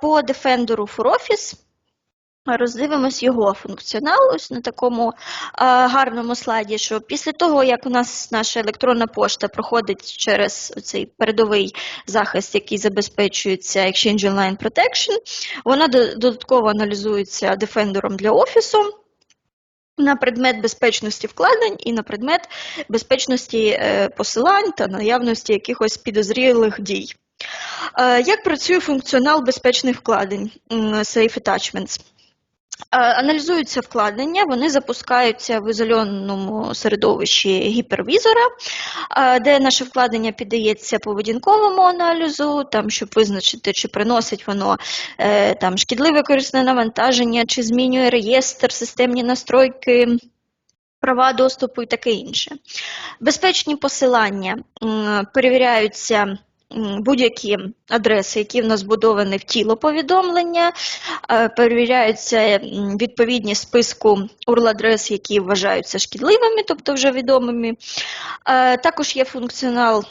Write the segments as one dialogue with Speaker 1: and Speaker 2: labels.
Speaker 1: По Defender for Office роздивимось його функціонал ось на такому е, гарному слайді, що після того, як у нас наша електронна пошта проходить через цей передовий захист, який забезпечується Exchange Online Protection, вона додатково аналізується Defender для офісу на предмет безпечності вкладень і на предмет безпечності е, посилань та наявності якихось підозрілих дій. Е, Як працює функціонал безпечних вкладень Safe Attachments? Е, Аналізуються вкладення, вони запускаються в ізольованому середовищі гіпервізора, е, де наше вкладення піддається поведінковому аналізу, там, щоб визначити, чи приносить воно там, шкідливе корисне навантаження, чи змінює реєстр, системні настройки, права доступу і таке інше. Безпечні посилання перевіряються. Будь-які адреси, які в нас збудовані в тіло повідомлення, е, перевіряються відповідні списку URL-адрес, які вважаються шкідливими, тобто вже відомими. Е, Також є функціонал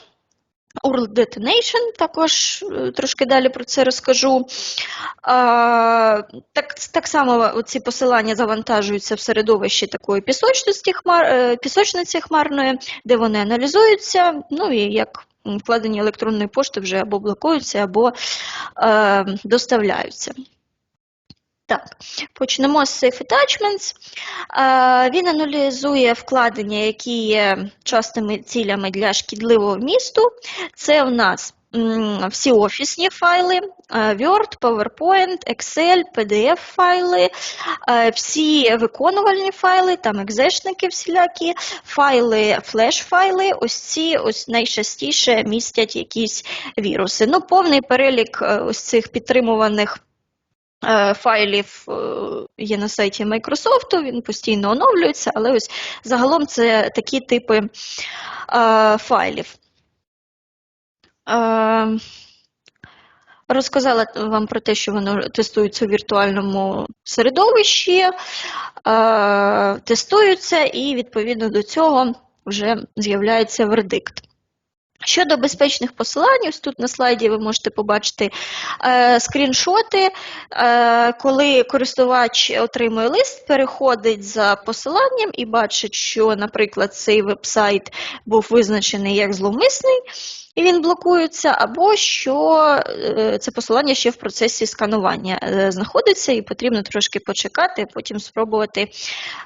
Speaker 1: URL Detonation, також е, трошки далі про це розкажу. Так, так само ці посилання завантажуються в середовищі такої пісочниці, хмар, пісочниці хмарної, де вони аналізуються, ну і як вкладені електронної пошти вже або блокуються, або е, доставляються. Так, почнемо з Safe Attachments. Е, Він аналізує вкладення, які є частими цілями для шкідливого вмісту. Це в нас всі офісні файли, е, Word, PowerPoint, Excel, PDF-файли, е, всі виконувальні файли, там екзешники всілякі, файли, флеш-файли, ось ці ось найчастіше містять якісь віруси. Ну, повний перелік е, ось цих підтримуваних файлів є на сайті Microsoft, він постійно оновлюється, але ось загалом це такі типи файлів. Розказала вам про те, що воно тестується у віртуальному середовищі, тестується, і відповідно до цього вже з'являється вердикт. Щодо безпечних посилань, ось тут на слайді ви можете побачити е, скріншоти, е, коли користувач отримує лист, переходить за посиланням і бачить, що, наприклад, цей веб-сайт був визначений як зловмисний, і він блокується, або що е, це посилання ще в процесі сканування е, знаходиться, і потрібно трошки почекати, потім спробувати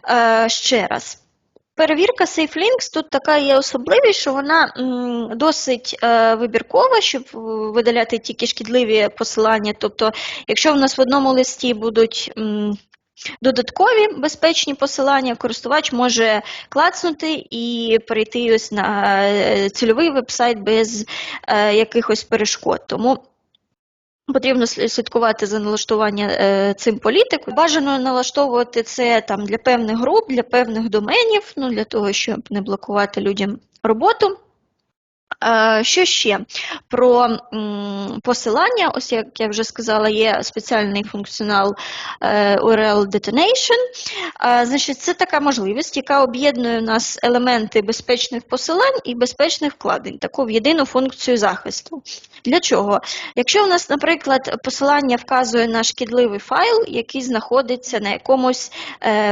Speaker 1: е, ще раз. Перевірка SafeLinks тут така є особливість, що вона досить е, вибіркова, щоб видаляти тільки шкідливі посилання. Тобто, якщо в нас в одному листі будуть додаткові безпечні посилання, користувач може клацнути і перейти ось на е, цільовий веб-сайт без е, якихось перешкод. Тому Потрібно слід- слідкувати за налаштування е, цим політикою. Бажано налаштовувати це там для певних груп, для певних доменів, ну для того, щоб не блокувати людям роботу. Е, Що ще про посилання? Ось як я вже сказала, є спеціальний функціонал е, URL Detonation. Е, Значить, це така можливість, яка об'єднує у нас елементи безпечних посилань і безпечних вкладень, таку в єдину функцію захисту. Для чого? Якщо у нас, наприклад, посилання вказує на шкідливий файл, який знаходиться на якомусь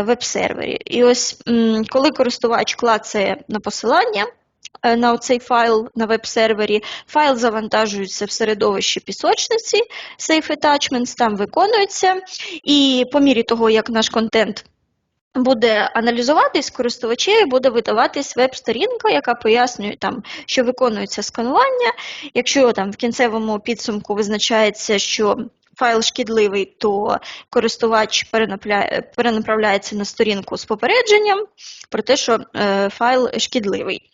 Speaker 1: веб-сервері, і ось коли користувач клацає на посилання, на цей файл на веб-сервері, файл завантажується в середовище пісочниці Safe Attachments, там виконується, і по мірі того, як наш контент буде аналізуватись, користувачеві буде видаватись веб-сторінка, яка пояснює, там, що виконується сканування. Якщо там в кінцевому підсумку визначається, що файл шкідливий, то користувач перенаправляється на сторінку з попередженням про те, що е, файл шкідливий.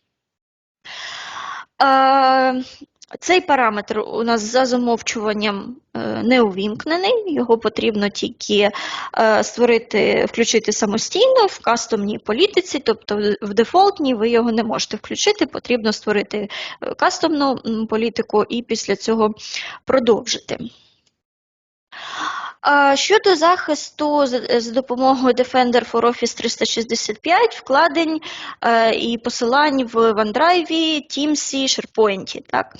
Speaker 1: Цей параметр у нас за замовчуванням е, не увімкнений, його потрібно тільки е, створити, включити самостійно в кастомній політиці, тобто в- в дефолтній ви його не можете включити, потрібно створити е, кастомну політику і після цього продовжити. Щодо захисту з з допомогою Defender for Office 365 вкладень е, і посилань в OneDrive, Teams, SharePoint. Так.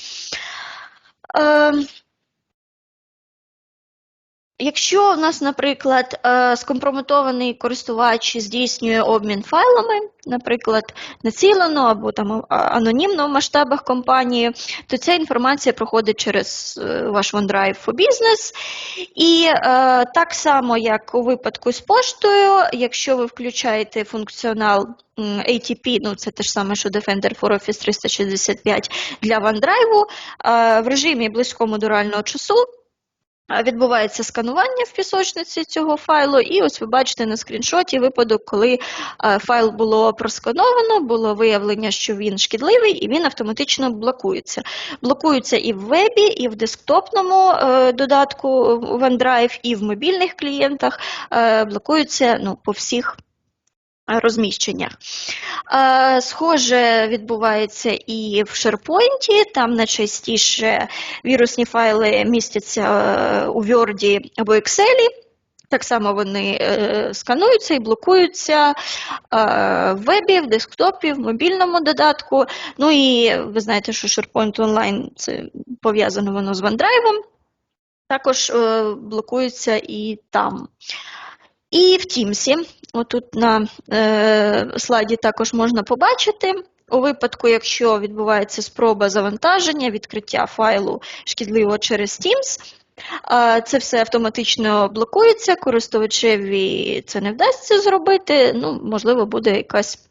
Speaker 1: Якщо у нас, наприклад, е, скомпрометований користувач здійснює обмін файлами, наприклад, націлено або там анонімно в масштабах компанії, то ця інформація проходить через е, ваш OneDrive for Business. І е, так само, як у випадку з поштою, якщо ви включаєте функціонал ATP, ну це те ж саме, що Defender for Office 365 для OneDrive, в режимі близькому до реального часу Відбувається сканування в пісочниці цього файлу, і ось ви бачите на скріншоті випадок, коли е, файл було проскановано, було виявлення, що він шкідливий, і він автоматично блокується. Блокується і в вебі, і в десктопному е, додатку OneDrive, і в мобільних клієнтах. Е, блокується ну, по всіх е, розміщеннях. Схоже відбувається і в SharePoint, там найчастіше вірусні файли містяться е, у Word або Excel. Так само вони е, скануються і блокуються е, в вебі, в десктопі, в мобільному додатку. Ну і ви знаєте, що SharePoint Online це пов'язано воно з OneDrive. Також блокується і там. І в Teams, отут на е, слайді також можна побачити. У випадку, якщо відбувається спроба завантаження, відкриття файлу шкідливого через Teams, це все автоматично блокується, користувачеві це не вдасться зробити. Ну, можливо, буде якась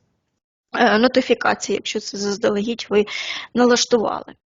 Speaker 1: е, нотифікація, якщо це заздалегідь ви налаштували.